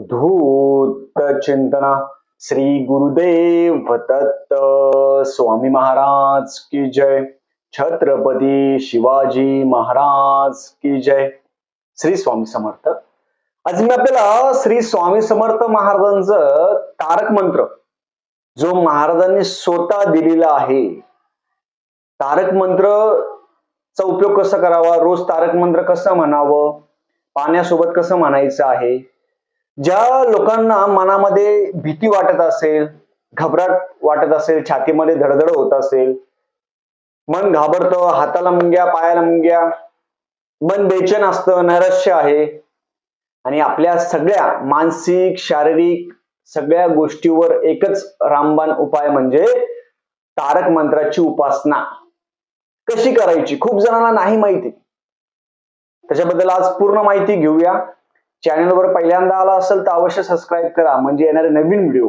धूत चिंतना श्री गुरुदेव दत्त स्वामी महाराज की जय। छत्रपती शिवाजी महाराज की जय। श्री स्वामी समर्थ। आज मी आपल्याला श्री स्वामी समर्थ महाराजांचं तारक मंत्र जो महाराजांनी स्वतः दिलेला आहे तारक मंत्रचा उपयोग कसा करावा? रोज तारक मंत्र कसं म्हणावं? पाण्यासोबत कसं म्हणायचं आहे? ज्या लोकांना मनामध्ये भीती वाटत असेल घबराट वाटत असेल छातीमध्ये धडधड होत असेल मन घाबरतं हाताला मुंग्या पायाला मुंग्या मन बेचैन असतं नैराश्य आहे. आणि आपल्या सगळ्या मानसिक शारीरिक सगळ्या गोष्टीवर एकच रामबाण उपाय म्हणजे तारक मंत्राची उपासना. कशी करायची? खूप जणांना नाही माहिती. त्याच्याबद्दल आज पूर्ण माहिती घेऊया. चॅनलवर पहिल्यांदा आला असेल तर अवश्य सबस्क्राईब करा. म्हणजे येणारे नवीन व्हिडिओ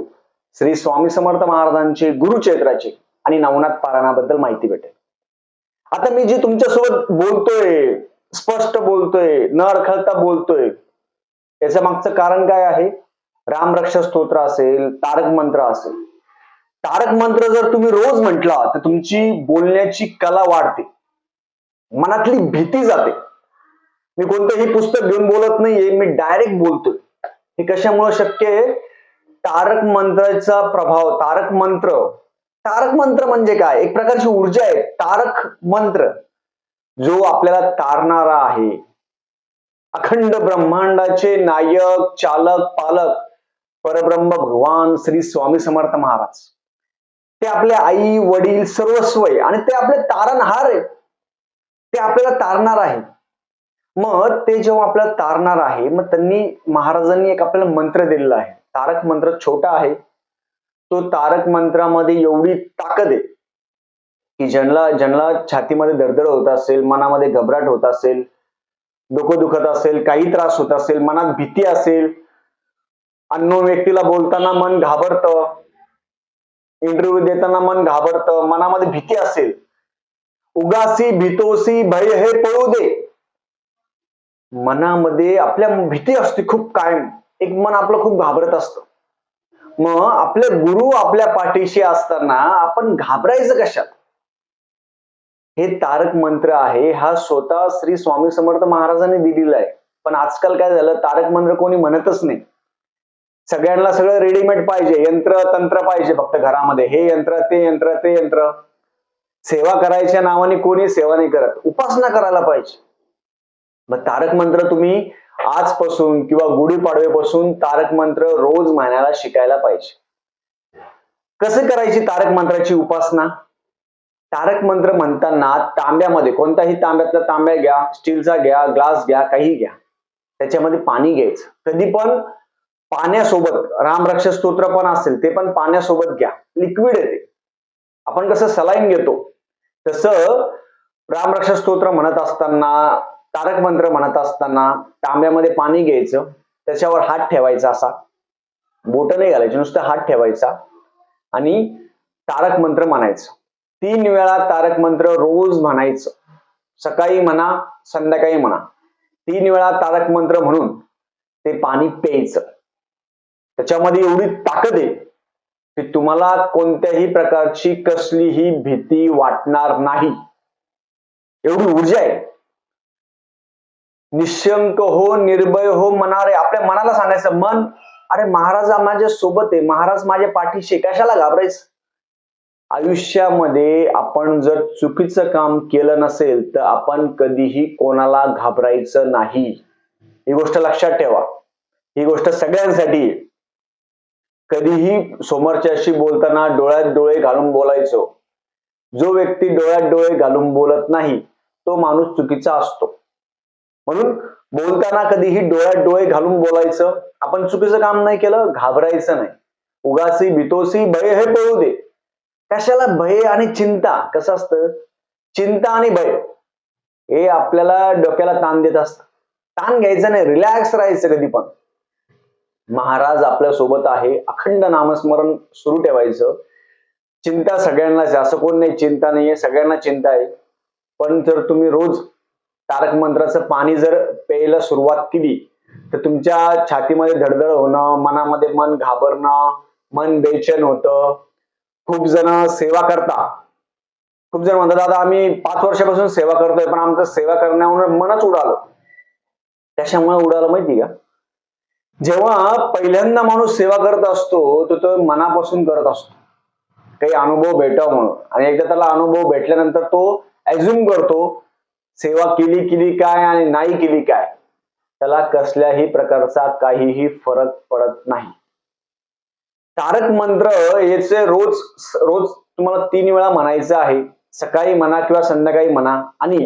श्री स्वामी समर्थ महाराजांचे गुरुचैत्राचे आणि नवनाथ पारायणाबद्दल माहिती भेटेल. आता मी जे तुमच्यासोबत बोलतोय स्पष्ट बोलतोय न अडखळता बोलतोय याच्या मागचं कारण काय आहे? रामरक्षा स्तोत्र असेल तारक मंत्र असेल. तारक मंत्र जर तुम्ही रोज म्हटला तर तुमची बोलण्याची कला वाढते. मनातली भीती जाते. मी कोणतंही पुस्तक घेऊन बोलत नाहीये मी डायरेक्ट बोलतोय. हे कशामुळे शक्य आहे? तारक मंत्राचा प्रभाव तारक मंत्र. तारक मंत्र म्हणजे काय? एक प्रकारची ऊर्जा आहे. तारक मंत्र जो आपल्याला तारणारा आहे. अखंड ब्रह्मांडाचे नायक चालक पालक परब्रह्म भगवान श्री स्वामी समर्थ महाराज. ते आपले आई वडील सर्वस्व आहे आणि ते आपले तारणहार आहे. ते आपल्याला तारणार आहे. मग ते जेव्हा आपल्याला तारणार आहे मग त्यांनी महाराजांनी एक आपल्याला मंत्र दिलेला आहे. तारक मंत्र छोटा आहे. तो तारक मंत्रामध्ये एवढी ताकद आहे की ज्यांना ज्यांना छातीमध्ये दरदर होत असेल मनामध्ये घबराट होत असेल डोकं दुखत असेल काही त्रास होत असेल मनात भीती असेल अन्नो व्यक्तीला बोलताना मन घाबरतं इंटरव्ह्यू देताना मन घाबरतं मनामध्ये भीती असेल उगासी भीतोसी भय हे पळू दे. मनामध्ये आपल्या भीती असते खूप कायम. एक मन आपलं खूप घाबरत असतं. मग आपले गुरु आपल्या पाठीशी असताना आपण घाबरायचं कशात? हे तारक मंत्र आहे हा स्वतः श्री स्वामी समर्थ महाराजांनी दिलेला आहे. पण आजकाल काय झालं तारक मंत्र कोणी म्हणतच नाही. सगळ्यांना सगळं रेडीमेड पाहिजे यंत्र तंत्र पाहिजे फक्त घरामध्ये. हे यंत्र ते यंत्र ते यंत्र. सेवा करायच्या नावाने कोणी सेवा नाही करत. उपासना करायला पाहिजे. मग तारक मंत्र तुम्ही आजपासून किंवा गुढीपाडव्यापासून तारक मंत्र रोज म्हणायला शिकायला पाहिजे. कसे करायची तारक मंत्राची उपासना? तारक मंत्र म्हणताना तांब्यामध्ये कोणताही तांब्यातला तांब्या घ्या स्टीलचा घ्या ग्लास घ्या काही घ्या. त्याच्यामध्ये पाणी घ्यायचं. कधी पण पाण्यासोबत रामरक्ष स्तोत्र पण असेल ते पण पाण्यासोबत घ्या. लिक्विड येते आपण कसं सलाईन घेतो. तसं रामरक्ष स्तोत्र म्हणत असताना तारक मंत्र म्हणत असताना तांब्यामध्ये पाणी घ्यायचं त्याच्यावर हात ठेवायचा असा. बोट नाही घालायचे नुसतं हात ठेवायचा. आणि तारक मंत्र म्हणायचं. तीन वेळा तारक मंत्र रोज म्हणायचं. सकाळी म्हणा संध्याकाळी म्हणा. तीन वेळा तारक मंत्र म्हणून ते पाणी प्यायचं. त्याच्यामध्ये एवढी ताकद आहे की तुम्हाला कोणत्याही प्रकारची कसलीही भीती वाटणार नाही. एवढी ऊर्जा आहे. निशंक हो निर्भय हो मनारे. आपल्या मनाला सांगायचं मन अरे महाराज माझ्या सोबत आहे. महाराज माझ्या पाठीशी कशाला घाबरायचं? आयुष्यामध्ये आपण जर चुकीचं काम केलं नसेल तर आपण कधीही कोणाला घाबरायचं नाही. ही गोष्ट लक्षात ठेवा. ही गोष्ट सगळ्यांसाठी कधीही समोरच्याशी बोलताना डोळ्यात डोळे घालून बोलायचो. जो व्यक्ती डोळ्यात डोळे घालून बोलत नाही तो माणूस चुकीचा असतो. म्हणून बोलताना कधीही डोळ्यात डोळे घालून बोलायचं. आपण चुकीचं काम नाही केलं घाबरायचं नाही. उगासी भितोसी भय हे पळू दे. कशाला भय आणि चिंता? कसं असतं? चिंता आणि भय हे आपल्याला डोक्याला ताण देत असतं. ताण घ्यायचं नाही रिलॅक्स राहायचं कधी पण. महाराज आपल्यासोबत आहे अखंड नामस्मरण सुरू ठेवायचं. चिंता सगळ्यांनाच असं कोण नाही चिंता नाहीये. सगळ्यांना चिंता आहे. पण जर तुम्ही रोज तारक मंत्राचं पाणी जर प्यायला सुरुवात केली तर तुमच्या छातीमध्ये धडधड होणं मनामध्ये मन घाबरणं मन बेचैन होतं. खूप जण सेवा करता. खूप जण म्हणतात दादा आम्ही पाच वर्षापासून सेवा करतोय पण आमचं सेवा करण्यावर मनच उडालं. त्याच्यामुळे उडालं माहिती का? जेव्हा पहिल्यांदा माणूस सेवा करत असतो तो तो मनापासून करत असतो. काही अनुभव भेटावा म्हणून. आणि एकदा त्याला अनुभव भेटल्यानंतर तो ऍझ्युम करतो सेवा केली केली काय आणि नाही केली काय? त्याला कसल्याही प्रकारचा काहीही फरक पडत नाही. तारक मंत्र याचे रोज रोज तुम्हाला तीन वेळा म्हणायचं आहे. सकाळी म्हणा किंवा संध्याकाळी म्हणा. आणि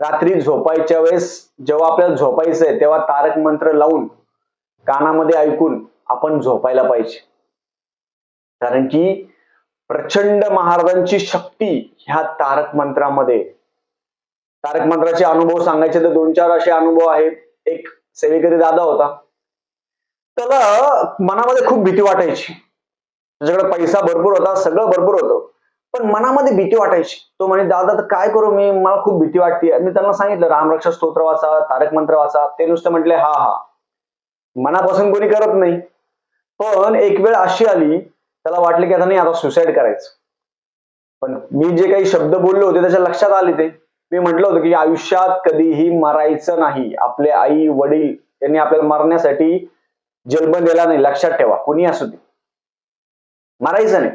रात्री झोपायच्या वेळेस जेव्हा आपल्याला झोपायचं आहे तेव्हा तारक मंत्र लावून कानामध्ये ऐकून आपण झोपायला पाहिजे. कारण की प्रचंड महाराजांची शक्ती ह्या तारक मंत्रामध्ये तारक मंत्राचे अनुभव सांगायचे तर दोन चार असे अनुभव आहेत. एक सेवेकरी दादा होता. त्याला मनामध्ये खूप भीती वाटायची. त्याच्याकडे पैसा भरपूर होता सगळं भरपूर होतं. पण मनामध्ये भीती वाटायची. तो म्हणे दादा तर काय करू मी? मला खूप भीती वाटते. मी त्यांना सांगितलं रामरक्षा स्तोत्र वाचा तारक मंत्र वाचा. ते नुसतं म्हटले हा हा. मनापासून कोणी करत नाही. पण एक वेळ अशी आली त्याला वाटले की आता नाही आता सुसाईड करायचं. पण मी जे काही शब्द बोलले होते त्याच्या लक्षात आले ते. मी म्हटलं होतं की आयुष्यात कधीही मरायचं नाही. आपले आई वडील यांनी आपल्याला मरण्यासाठी जन्म दिला नाही. लक्षात ठेवा. कोणी असू दे. मरायचं नाही.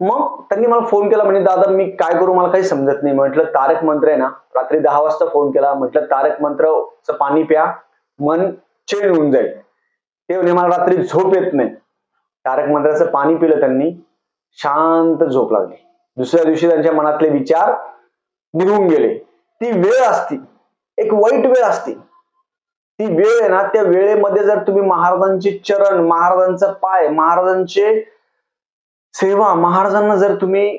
मग त्यांनी मला फोन केला. म्हणजे दादा मी काय करू? मला काही समजत नाही. म्हटलं तारक मंत्र आहे ना. रात्री दहा वाजता फोन केला. म्हटलं तारक मंत्रचं पाणी प्या. मन चेंज होऊन जाईल. ते म्हणे मला रात्री झोप येत नाही. तारक मंत्राचं पाणी पिलं त्यांनी. शांत झोप लागली. दुसऱ्या दिवशी त्यांच्या मनातले विचार निघून गेले. ती वेळ असती. एक वाईट वेळ असती. ती वेळ आहे ना त्या वेळेमध्ये जर तुम्ही महाराजांचे चरण महाराजांचा पाय महाराजांचे सेवा महाराजांना जर तुम्ही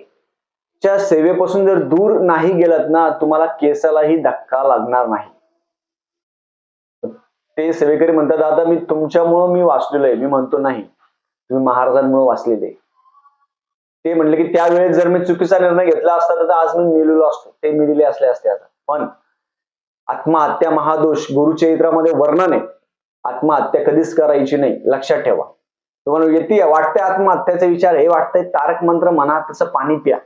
च्या सेवेपासून जर दूर नाही गेलात ना तुम्हाला केसालाही धक्का लागणार नाही. ते सेवेकरी म्हणतात दादा मी तुमच्यामुळं मी वाचलेलो आहे. मी म्हणतो नाही. तुम्ही महाराजांमुळे वाचलेले ते म्हणले की त्यावेळेस जर मी चुकीचा निर्णय घेतला असता तर आज मी मिळलेलो असतो. ते मिळले असले असते आता. पण आत्महत्या महादोष गुरुचरित्रामध्ये वर्णन आहे. आत्महत्या कधीच करायची नाही. लक्षात ठेवा. तुम्हाला येते वाटते आत्महत्याचा विचार. हे वाटतंय तारक मंत्र म्हणा तसं पाणी प्या.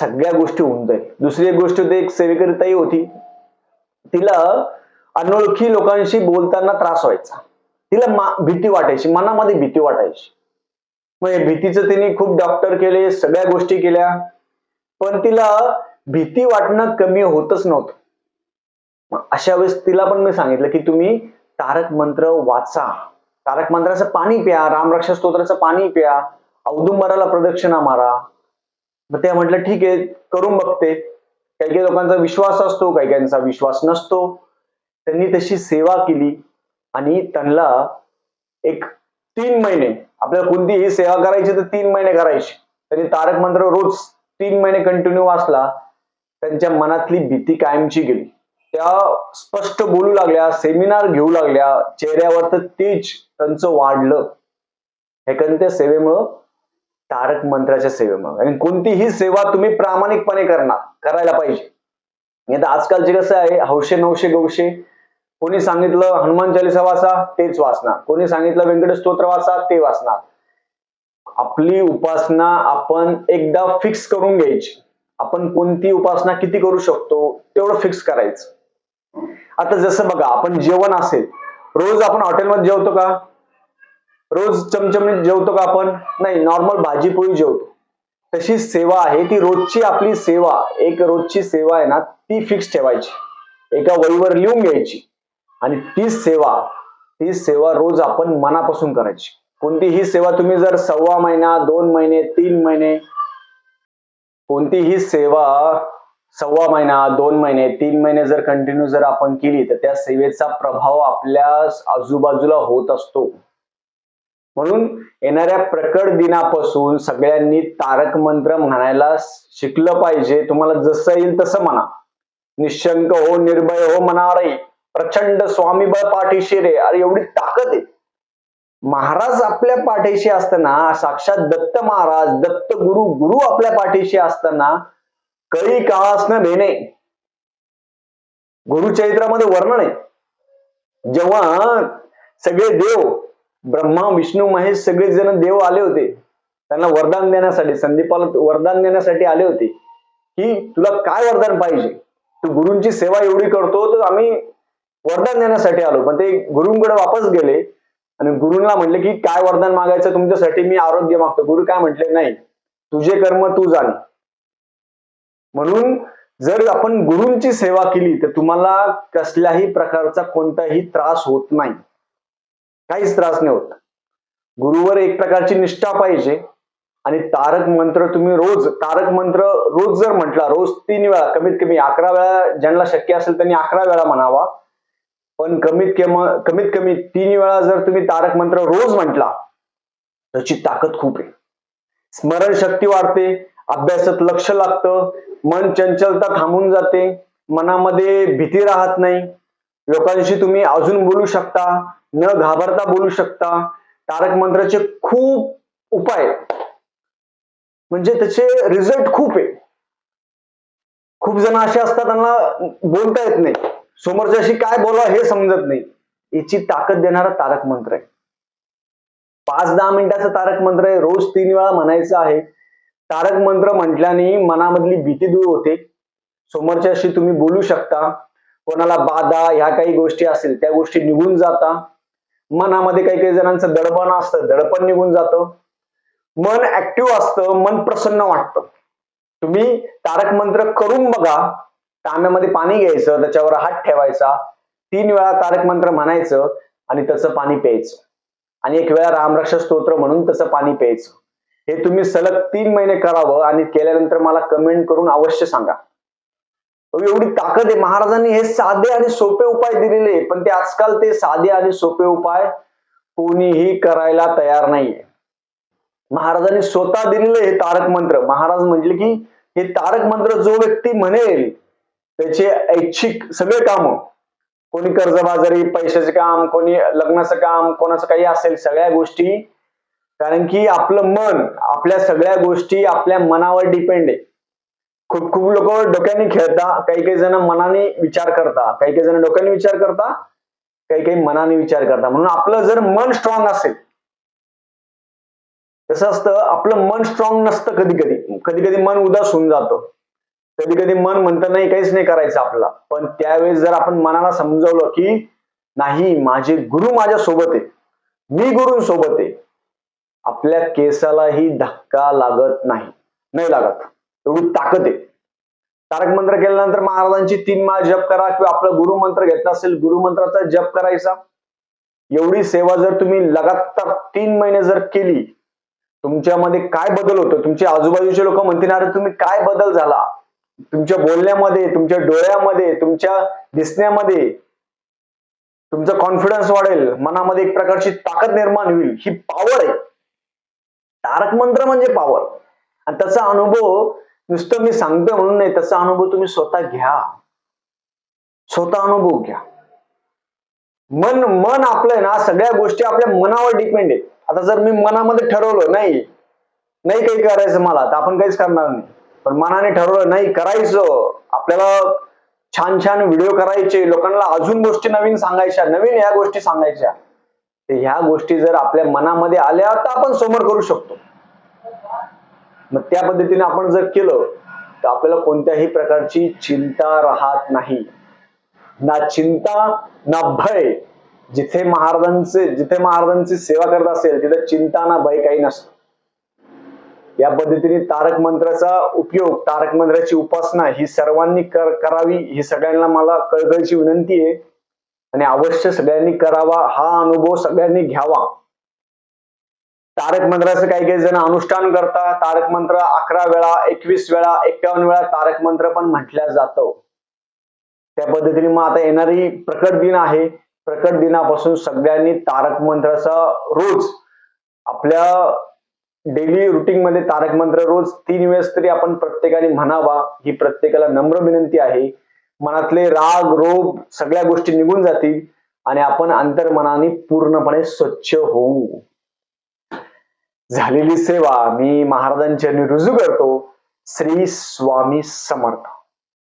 सगळ्या गोष्टी होऊन जाईल. दुसरी एक गोष्ट होती एक सेवेकरिताही होती. तिला अनोळखी लोकांशी बोलताना त्रास व्हायचा. तिला भीती वाटायची. मनामध्ये भीती वाटायची. मग भीतीचं तिने खूप डॉक्टर केले सगळ्या गोष्टी केल्या. पण तिला भीती वाटणं कमी होतच नव्हतं. अशा वेळेस तिला पण मी सांगितलं की तुम्ही तारक मंत्र वाचा. तारक मंत्राचं पाणी प्या रामरक्षा स्तोत्राचं पाणी प्या औदुंबराला प्रदक्षिणा मारा. मग त्या म्हटलं ठीक आहे करून बघते. काही काही लोकांचा विश्वास असतो काही काहींचा विश्वास नसतो. त्यांनी तशी सेवा केली आणि त्यांना एक तीन महिने आपल्याला कोणतीही सेवा करायची तर तीन महिने करायची. तरी तारक मंत्र रोज तीन महिने कंटिन्यू वाचला त्यांच्या मनातली भीती कायमची गेली. त्या स्पष्ट बोलू लागल्या सेमिनार घेऊ लागल्या चेहऱ्यावर तर तेज त्यांचं वाढलं. हे कोणत्या सेवेमुळं तारक मंत्राच्या सेवेमुळे. आणि कोणतीही सेवा तुम्ही प्रामाणिकपणे करणार करायला पाहिजे. नाही तर आजकालचे कसं आहे हौशे नवशे गौशे कोणी सांगितलं हनुमान चालिसा वाचा तेच वाचणार. कोणी सांगितलं व्यंकटेश स्तोत्र वाचा ते वाचणार. आपली उपासना आपण एकदा फिक्स करून घ्यायची. आपण कोणती उपासना किती करू शकतो तेवढं फिक्स करायचं. आता जसं बघा आपण जेवण असेल रोज आपण हॉटेलमध्ये जेवतो का? रोज चमचमीत जेवतो का आपण? नाही नॉर्मल भाजी पोळी जेवतो. तशी सेवा आहे ती रोजची आपली सेवा. एक रोजची सेवा आहे ना ती फिक्स ठेवायची. एका वहीवर लिहून घ्यायची. आणि तीच सेवा ती सेवा रोज आपण मनापासून करायची. कोणतीही सेवा तुम्ही जर सव्वा महिना दोन महिने तीन महिने कोणतीही सेवा सव्वा महिना दोन महिने तीन महिने जर कंटिन्यू जर आपण केली तर त्या सेवेचा प्रभाव आपल्या आजूबाजूला होत असतो. म्हणून येणाऱ्या प्रकट दिनापासून सगळ्यांनी तारक मंत्र म्हणायला शिकलं पाहिजे. तुम्हाला जसं येईल तसं म्हणा. निशंक हो निर्भय हो मनारही प्रचंड स्वामीबळ पाठीशी रे. अरे एवढी ताकद आहे. महाराज आपल्या पाठीशी असताना साक्षात दत्त महाराज दत्त गुरु गुरु आपल्या पाठीशी असताना कळी काळासन भेणे. गुरुचरित्रामध्ये वर्णन आहे. जेव्हा सगळे देव ब्रह्मा विष्णू महेश सगळे जण देव आले होते त्यांना वरदान देण्यासाठी संदीपाला वरदान देण्यासाठी आले होते. की तुला काय वरदान पाहिजे? तू गुरूंची सेवा एवढी करतो तर आम्ही वरदान देण्यासाठी आलो. पण ते गुरुंकडे वापस गेले आणि गुरुंना म्हटले की काय वरदान मागायचं तुमच्यासाठी? मी आरोग्य मागतो. गुरु काय म्हटले? नाही तुझे कर्म तू जाण. म्हणून जर आपण गुरुंची सेवा केली तर तुम्हाला कसल्याही प्रकारचा कोणताही त्रास होत नाही. काहीच त्रास नाही होत. गुरुवर एक प्रकारची निष्ठा पाहिजे. आणि तारक मंत्र तुम्ही रोज तारक मंत्र रोज जर म्हटला रोज तीन वेळा कमीत कमी अकरा वेळा ज्यांना शक्य असेल त्यांनी अकरा वेळा म्हणावा. पण कमीत कमी कमीत कमी तीन वेळा जर तुम्ही तारक मंत्र रोज म्हटला त्याची ताकद खूप आहे. स्मरण शक्ती वाढते अभ्यासात लक्ष लागतं मन चंचलता थांबून जाते मनामध्ये भीती राहत नाही. लोकांशी तुम्ही अजून बोलू शकता न घाबरता बोलू शकता. तारक मंत्राचे खूप उपाय म्हणजे त्याचे रिझल्ट खूप आहे. खूप जण असे असतात त्यांना बोलता येत नाही. समोरच्याशी काय बोला हे समजत नाही. याची ताकद देणारा तारक मंत्र आहे. पाच दहा मिनिटाचं तारक मंत्र आहे. रोज तीन वेळा म्हणायचं आहे. तारक मंत्र म्हटल्याने मनामधली भीती दूर होते. समोरच्याशी तुम्ही बोलू शकता. कोणाला बाधा ह्या काही गोष्टी असेल त्या गोष्टी निघून जाता. मनामध्ये काही काही जणांचं दडपण असतं दडपण निघून जातं. मन ऍक्टिव्ह असतं मन प्रसन्न वाटतं. तुम्ही तारक मंत्र करून बघा. तांब्यामध्ये पाणी घ्यायचं त्याच्यावर हात ठेवायचा. तीन वेळा तारक मंत्र म्हणायचं आणि त्याचं पाणी प्यायचं. आणि एक वेळा रामरक्ष स्तोत्र म्हणून त्याचं पाणी प्यायचं. हे तुम्ही सलग तीन महिने करावं आणि केल्यानंतर मला कमेंट करून अवश्य सांगा. एवढी ताकद आहे. महाराजांनी हे साधे आणि सोपे उपाय दिलेले आहे, पण ते आजकाल ते साधे आणि सोपे उपाय कोणीही करायला तयार नाहीये. महाराजांनी स्वतः दिलेले हे तारक मंत्र. महाराज म्हटले की हे तारक मंत्र जो व्यक्ती म्हणेल त्याचे ऐच्छिक सगळे काम कोणी कर्जबाजारी पैशाचे काम कोणी लग्नाचं काम कोणाचं काही असेल सगळ्या गोष्टी. कारण की आपलं मन आपल्या सगळ्या गोष्टी आपल्या मनावर डिपेंड आहे. खूप खूप लोक डोक्याने खेळता काही काही जण मनाने विचार करता काही काही जण डोक्याने विचार करता काही काही मनाने विचार करता. म्हणून आपलं जर मन स्ट्रॉंग असेल कसं असतं आपलं मन स्ट्रॉंग नसतं कधी कधी. कधी कधी मन उदास होऊन जातं. कधी कधी मन म्हणतं नाही काहीच नाही करायचं आपला पण त्यावेळेस जर आपण मनाला समजवलं की नाही माझे गुरु माझ्या सोबत आहे मी गुरूंसोबत आहे. आपल्या केसालाही धक्का लागत नाही. नाही लागत. एवढी ताकद आहे. तारक मंत्र केल्यानंतर महाराजांची तीन माळ जप करा किंवा आपला गुरुमंत्र घेतला असेल गुरुमंत्राचा जप करायचा. एवढी सेवा जर तुम्ही लगातार तीन महिने जर केली तुमच्यामध्ये काय बदल होतो? तुमचे आजूबाजूचे लोक म्हणतील अरे तुम्ही काय बदल झाला? तुमच्या बोलण्यामध्ये तुमच्या डोळ्यामध्ये तुमच्या दिसण्यामध्ये तुमचा कॉन्फिडन्स वाढेल. मनामध्ये एक प्रकारची ताकद निर्माण होईल. ही पॉवर आहे. तारक मंत्र म्हणजे पॉवर आणि त्याचा अनुभव नुसतं मी सांगतोय म्हणून नाही त्याचा अनुभव तुम्ही स्वतः घ्या. स्वतः अनुभव घ्या. मन मन आपलं ना सगळ्या गोष्टी आपल्या मनावर डिपेंड आहे आता जर मी मनामध्ये ठरवलं नाही नाही काही करायचं मला तर आपण काहीच करणार नाही. पण मनाने ठरवलं नाही करायचं. आपल्याला छान छान व्हिडिओ करायचे. लोकांना अजून गोष्टी नवीन सांगायच्या नवीन ह्या गोष्टी सांगायच्या. तर ह्या गोष्टी जर आपल्या मनामध्ये आल्या तर आपण समोर करू शकतो. मग त्या पद्धतीने आपण जर केलं तर आपल्याला कोणत्याही प्रकारची चिंता राहत नाही. ना चिंता ना भय. जिथे महाराजांचे जिथे महाराजांची सेवा करत असेल तिथे चिंता ना भय काही नसतं. या पद्धतीने तारक मंत्राचा उपयोग तारक मंत्राची उपासना ही सर्वांनी कर करावी ही सगळ्यांना मला कळकळीची विनंती आहे. आणि अवश्य सगळ्यांनी करावा हा अनुभव सगळ्यांनी घ्यावा. तारक मंत्राचं काही काही जण अनुष्ठान करतात. तारक मंत्र अकरा वेळा एकवीस वेळा एक्कावन्न वेळा तारक मंत्र पण म्हटल्या जातो. त्या पद्धतीने मग आता येणारी प्रकट दिन आहे. प्रकट दिनापासून सगळ्यांनी तारक मंत्राचा रोज आपल्या डेली रुटीन मध्ये तारक मंत्र रोज तीन वेळेस तरी आपण प्रत्येकाने म्हणावा. ही प्रत्येकाला नम्र विनंती आहे. मनातले राग रोग सगळ्या गोष्टी निघून जातील आणि आपण अंतर्मनाने पूर्णपणे स्वच्छ होऊ. झालेली सेवा मी महाराजांच्या रुजू करतो. श्री स्वामी समर्थ.